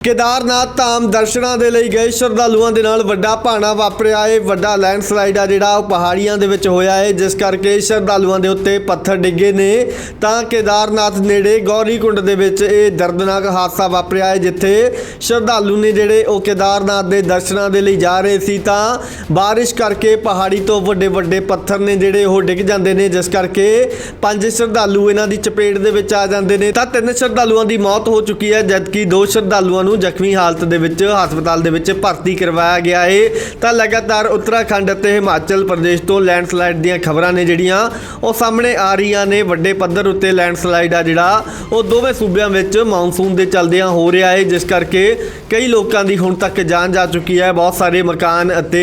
ਕੇਦਾਰਨਾਥ ਧਾਮ ਦਰਸ਼ਨਾਂ ਦੇ ਲਈ ਗਏ ਸ਼ਰਧਾਲੂਆਂ ਦੇ ਨਾਲ ਵੱਡਾ ਭਾਣਾ ਵਾਪਰਿਆ ਏ ਵੱਡਾ ਲੈਂਡਸਲਾਈਡ ਆ ਜਿਹੜਾ ਉਹ ਪਹਾੜੀਆਂ ਦੇ ਵਿੱਚ ਹੋਇਆ ਏ ਜਿਸ ਕਰਕੇ ਸ਼ਰਧਾਲੂਆਂ ਦੇ ਉੱਤੇ ਪੱਥਰ ਡਿੱਗੇ ਨੇ ਤਾਂ ਕੇਦਾਰਨਾਥ ਨੇੜੇ ਗੌਰੀਕੁੰਡ ਦੇ ਵਿੱਚ ਇਹ ਦਰਦਨਾਕ ਹਾਦਸਾ ਵਾਪਰਿਆ ਏ ਜਿੱਥੇ ਸ਼ਰਧਾਲੂ ਨੇ ਜਿਹੜੇ ਉਹ ਕੇਦਾਰਨਾਥ ਦੇ ਦਰਸ਼ਨਾਂ ਦੇ ਲਈ ਜਾ ਰਹੇ ਸੀ ਤਾਂ ਬਾਰਿਸ਼ ਕਰਕੇ ਪਹਾੜੀ ਤੋਂ ਵੱਡੇ ਵੱਡੇ ਪੱਥਰ ਨੇ ਜਿਹੜੇ ਉਹ ਡਿੱਗ ਜਾਂਦੇ ਨੇ ਜਿਸ ਕਰਕੇ ਪੰਜ ਸ਼ਰਧਾਲੂ ਇਹਨਾਂ ਦੀ ਚਪੇਟ ਦੇ ਵਿੱਚ ਆ ਜਾਂਦੇ ਨੇ ਤਾਂ ਤਿੰਨ ਸ਼ਰਧਾਲੂਆਂ ਦੀ ਮੌਤ ਹੋ ਚੁੱਕੀ ਹੈ ਜਦਕਿ ਦੋ ਸ਼ਰਧਾਲੂਆਂ ਨੂੰ ਜ਼ਖਮੀ ਹਾਲਤ ਦੇ ਵਿੱਚ, ਹਸਪਤਾਲ ਦੇ ਵਿੱਚ ਭਰਤੀ ਕਰਵਾਇਆ ਗਿਆ ਏ। ਤਾਂ ਲਗਾਤਾਰ ਉੱਤਰਾਖੰਡ ਅਤੇ ਹਿਮਾਚਲ ਪ੍ਰਦੇਸ਼ ਤੋਂ ਲੈਂਡਸਲਾਈਡ ਦੀਆਂ ਖਬਰਾਂ ਨੇ ਜਿਹੜੀਆਂ, ਉਹ ਸਾਹਮਣੇ ਆ ਰਹੀਆਂ ਨੇ। ਵੱਡੇ ਪੱਧਰ ਉੱਤੇ ਲੈਂਡਸਲਾਈਡ ਆ ਜਿਹੜਾ, ਉਹ ਦੋਵੇਂ ਸੂਬਿਆਂ ਵਿੱਚ ਮੌਨਸੂਨ ਦੇ ਚੱਲਦਿਆਂ ਹੋ ਰਿਹਾ ਏ, ਜਿਸ ਕਰਕੇ ਕਈ ਲੋਕਾਂ ਦੀ ਹੁਣ ਤੱਕ ਜਾਨ ਜਾ ਚੁੱਕੀ ਹੈ। ਬਹੁਤ ਸਾਰੇ ਮਕਾਨ ਅਤੇ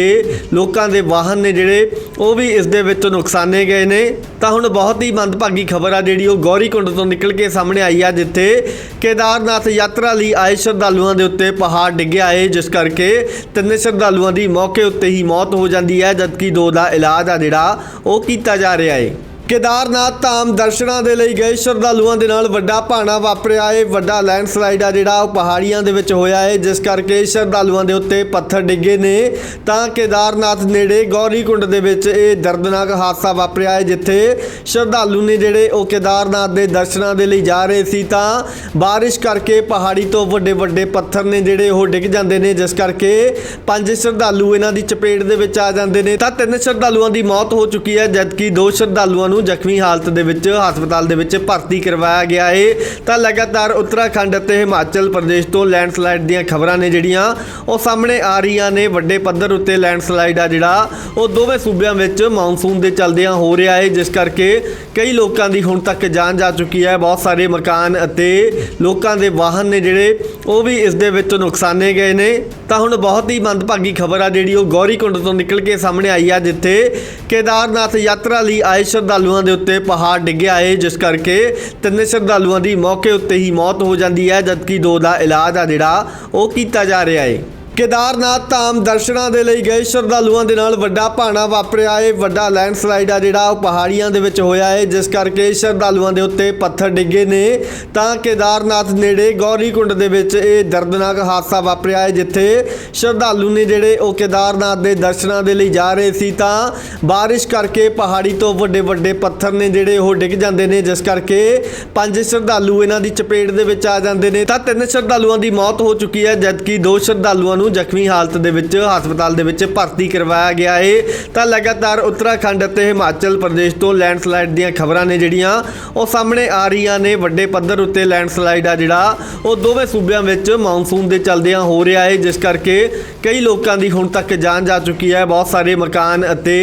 ਲੋਕਾਂ ਦੇ ਵਾਹਨ ਨੇ ਜਿਹੜੇ ਉਹ ਵੀ ਇਸ ਦੇ ਵਿੱਚ ਨੁਕਸਾਨੇ ਗਏ ਨੇ। ਤਾਂ ਹੁਣ ਬਹੁਤ ਹੀ ਮੰਦਭਾਗੀ ਖਬਰ ਆ ਜਿਹੜੀ ਉਹ ਗੌਰੀਕੁੰਡ ਤੋਂ ਨਿਕਲ ਕੇ ਸਾਹਮਣੇ ਆਈ ਆ, ਜਿੱਥੇ ਕੇਦਾਰਨਾਥ ਯਾਤਰਾ ਲਈ ਆਏ ਸ਼ਰਧਾਲੂਆਂ ਦੇ ਉੱਤੇ ਪਹਾੜ ਡਿੱਗਿਆ ਏ ਜਿਸ ਕਰਕੇ ਤਿੰਨ ਸ਼ਰਧਾਲੂਆਂ ਦੀ ਮੌਕੇ ਉੱਤੇ ਹੀ ਮੌਤ ਹੋ ਜਾਂਦੀ ਹੈ, ਜਦਕਿ ਦੋ ਦਾ ਇਲਾਜ ਆ ਜਿਹੜਾ ਉਹ ਕੀਤਾ ਜਾ ਰਿਹਾ ਏ ਕੇਦਾਰਨਾਥ ਧਾਮ ਦਰਸ਼ਨਾਂ ਦੇ ਲਈ ਗਏ ਸ਼ਰਧਾਲੂਆਂ ਦੇ ਨਾਲ ਵੱਡਾ ਭਾਣਾ ਵਾਪਰਿਆ ਏ। ਵੱਡਾ ਲੈਂਡਸਲਾਈਡ ਆ ਜਿਹੜਾ ਉਹ ਪਹਾੜੀਆਂ ਦੇ ਵਿੱਚ ਹੋਇਆ ਏ, ਜਿਸ ਕਰਕੇ ਸ਼ਰਧਾਲੂਆਂ ਦੇ ਉੱਤੇ ਪੱਥਰ ਡਿੱਗੇ ਨੇ। ਤਾਂ ਕੇਦਾਰਨਾਥ ਨੇੜੇ ਗੌਰੀਕੁੰਡ ਦੇ ਵਿੱਚ ਇਹ ਦਰਦਨਾਕ ਹਾਦਸਾ ਵਾਪਰਿਆ ਏ, ਜਿੱਥੇ ਸ਼ਰਧਾਲੂ ਨੇ ਜਿਹੜੇ ਉਹ ਕੇਦਾਰਨਾਥ ਦੇ ਦਰਸ਼ਨਾਂ ਦੇ ਲਈ ਜਾ ਰਹੇ ਸੀ, ਤਾਂ ਬਾਰਿਸ਼ ਕਰਕੇ ਪਹਾੜੀ ਤੋਂ ਵੱਡੇ ਵੱਡੇ ਪੱਥਰ ਨੇ ਜਿਹੜੇ ਉਹ ਡਿੱਗ ਜਾਂਦੇ ਨੇ, ਜਿਸ ਕਰਕੇ ਪੰਜ ਸ਼ਰਧਾਲੂ ਇਹਨਾਂ ਦੀ ਚਪੇਟ ਦੇ ਵਿੱਚ ਆ ਜਾਂਦੇ ਨੇ। ਤਾਂ ਤਿੰਨ ਸ਼ਰਧਾਲੂਆਂ ਦੀ ਮੌਤ ਹੋ ਚੁੱਕੀ ਹੈ, ਜਦਕਿ ਦੋ ਸ਼ਰਧਾਲੂਆਂ ਨੂੰ ਜ਼ਖਮੀ ਹਾਲਤ ਦੇ ਵਿੱਚ, ਹਸਪਤਾਲ ਦੇ ਵਿੱਚ ਭਰਤੀ ਕਰਵਾਇਆ ਗਿਆ ਹੈ ਤਾਂ ਲਗਾਤਾਰ ਉੱਤਰਾਖੰਡ ਅਤੇ ਹਿਮਾਚਲ ਪ੍ਰਦੇਸ਼ ਤੋਂ ਲੈਂਡਸਲਾਈਡ ਦੀਆਂ ਖਬਰਾਂ ਨੇ ਜਿਹੜੀਆਂ, ਉਹ ਸਾਹਮਣੇ ਆ ਰਹੀਆਂ ਨੇ। ਵੱਡੇ ਪੱਧਰ ਉੱਤੇ ਲੈਂਡਸਲਾਈਡ ਆ ਜਿਹੜਾ, ਉਹ ਦੋਵੇਂ ਸੂਬਿਆਂ ਵਿੱਚ ਮੌਨਸੂਨ ਦੇ ਚੱਲਦਿਆਂ ਹੋ ਰਿਹਾ ਹੈ ਜਿਸ ਕਰਕੇ ਕਈ ਲੋਕਾਂ ਦੀ ਹੁਣ ਤੱਕ ਜਾਨ ਜਾ ਚੁੱਕੀ ਹੈ। ਬਹੁਤ ਸਾਰੇ ਮਕਾਨ ਅਤੇ ਲੋਕਾਂ ਦੇ ਵਾਹਨ ਨੇ ਜਿਹੜੇ ਉਹ ਵੀ ਇਸ ਦੇ ਵਿੱਚ ਨੁਕਸਾਨੇ ਗਏ ਨੇ। ਤਾਂ ਹੁਣ ਬਹੁਤ ਹੀ ਮੰਦਭਾਗੀ ਖਬਰ ਆ ਜਿਹੜੀ ਉਹ ਗੌਰੀਕੁੰਡ ਤੋਂ ਨਿਕਲ ਕੇ ਸਾਹਮਣੇ ਆਈ ਆ, ਜਿੱਥੇ ਕੇਦਾਰਨਾਥ ਯਾਤਰਾ ਲਈ ਆਏ ਸ਼ਰਧਾਲੂਆਂ ਦੇ ਉੱਤੇ ਪਹਾੜ ਡਿੱਗਿਆ ਏ ਜਿਸ ਕਰਕੇ ਤਿੰਨ ਸ਼ਰਧਾਲੂਆਂ ਦੀ ਮੌਕੇ ਉੱਤੇ ਹੀ ਮੌਤ ਹੋ ਜਾਂਦੀ ਹੈ, ਜਦਕਿ ਦੋ ਦਾ ਇਲਾਜ ਆ ਜਿਹੜਾ ਉਹ ਕੀਤਾ ਜਾ ਰਿਹਾ ਏ ਕੇਦਾਰਨਾਥ ਧਾਮ ਦਰਸ਼ਨਾਂ ਦੇ ਲਈ ਗਏ ਸ਼ਰਧਾਲੂਆਂ ਦੇ ਨਾਲ ਵੱਡਾ ਭਾਣਾ ਵਾਪਰਿਆ ਏ। ਵੱਡਾ ਲੈਂਡਸਲਾਈਡ ਆ ਜਿਹੜਾ ਉਹ ਪਹਾੜੀਆਂ ਦੇ ਵਿੱਚ ਹੋਇਆ ਏ, ਜਿਸ ਕਰਕੇ ਸ਼ਰਧਾਲੂਆਂ ਦੇ ਉੱਤੇ ਪੱਥਰ ਡਿੱਗੇ ਨੇ। ਤਾਂ ਕੇਦਾਰਨਾਥ ਨੇੜੇ ਗੌਰੀਕੁੰਡ ਦੇ ਵਿੱਚ ਇਹ ਦਰਦਨਾਕ ਹਾਦਸਾ ਵਾਪਰਿਆ ਏ, ਜਿੱਥੇ ਸ਼ਰਧਾਲੂ ਨੇ ਜਿਹੜੇ ਉਹ ਕੇਦਾਰਨਾਥ ਦੇ ਦਰਸ਼ਨਾਂ ਦੇ ਲਈ ਜਾ ਰਹੇ ਸੀ, ਤਾਂ ਬਾਰਿਸ਼ ਕਰਕੇ ਪਹਾੜੀ ਤੋਂ ਵੱਡੇ ਵੱਡੇ ਪੱਥਰ ਨੇ ਜਿਹੜੇ ਉਹ ਡਿੱਗ ਜਾਂਦੇ ਨੇ, ਜਿਸ ਕਰਕੇ ਪੰਜ ਸ਼ਰਧਾਲੂ ਇਹਨਾਂ ਦੀ ਚਪੇਟ ਦੇ ਵਿੱਚ ਆ ਜਾਂਦੇ ਨੇ। ਤਾਂ ਤਿੰਨ ਸ਼ਰਧਾਲੂਆਂ ਦੀ ਮੌਤ ਹੋ ਚੁੱਕੀ ਹੈ, ਜਦਕਿ ਦੋ ਸ਼ਰਧਾਲੂਆਂ ਨੂੰ ਨੂੰ ਜ਼ਖਮੀ ਹਾਲਤ ਦੇ ਵਿੱਚ, ਹਸਪਤਾਲ ਦੇ ਵਿੱਚ ਭਰਤੀ ਕਰਵਾਇਆ ਗਿਆ ਏ। ਤਾਂ ਲਗਾਤਾਰ ਉੱਤਰਾਖੰਡ ਅਤੇ ਹਿਮਾਚਲ ਪ੍ਰਦੇਸ਼ ਤੋਂ ਲੈਂਡਸਲਾਈਡ ਦੀਆਂ ਖਬਰਾਂ ਨੇ ਜਿਹੜੀਆਂ, ਉਹ ਸਾਹਮਣੇ ਆ ਰਹੀਆਂ ਨੇ। ਵੱਡੇ ਪੱਧਰ ਉੱਤੇ ਲੈਂਡਸਲਾਈਡ ਆ ਜਿਹੜਾ, ਉਹ ਦੋਵੇਂ ਸੂਬਿਆਂ ਵਿੱਚ ਮੌਨਸੂਨ ਦੇ ਚੱਲਦਿਆਂ ਹੋ ਰਿਹਾ ਏ, ਜਿਸ ਕਰਕੇ ਕਈ ਲੋਕਾਂ ਦੀ ਹੁਣ ਤੱਕ ਜਾਨ ਜਾ ਚੁੱਕੀ ਹੈ। ਬਹੁਤ ਸਾਰੇ ਮਕਾਨ ਅਤੇ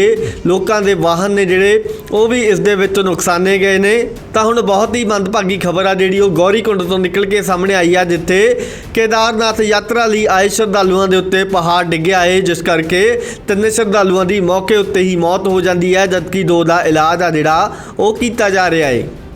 ਲੋਕਾਂ ਦੇ ਵਾਹਨ ਨੇ ਜਿਹੜੇ ਉਹ ਵੀ ਇਸ ਦੇ ਵਿੱਚ ਨੁਕਸਾਨੇ ਗਏ ਨੇ। ਤਾਂ ਹੁਣ ਬਹੁਤ ਹੀ ਮੰਦਭਾਗੀ ਖਬਰ ਆ ਜਿਹੜੀ ਉਹ ਗੌਰੀਕੁੰਡ ਤੋਂ ਨਿਕਲ ਕੇ ਸਾਹਮਣੇ ਆਈ ਆ, ਜਿੱਥੇ ਕੇਦਾਰਨਾਥ ਯਾਤਰਾ ਲਈ ਆਏ ਸ਼ਰਧਾਲੂਆਂ ਦੇ ਉੱਤੇ ਪਹਾੜ ਡਿੱਗਿਆ ਏ ਜਿਸ ਕਰਕੇ ਤਿੰਨ ਸ਼ਰਧਾਲੂਆਂ ਦੀ ਮੌਕੇ ਉੱਤੇ ਹੀ ਮੌਤ ਹੋ ਜਾਂਦੀ ਹੈ, ਜਦਕਿ ਦੋ ਦਾ ਇਲਾਜ ਆ ਜਿਹੜਾ, ਉਹ ਕੀਤਾ ਜਾ ਰਿਹਾ ਏ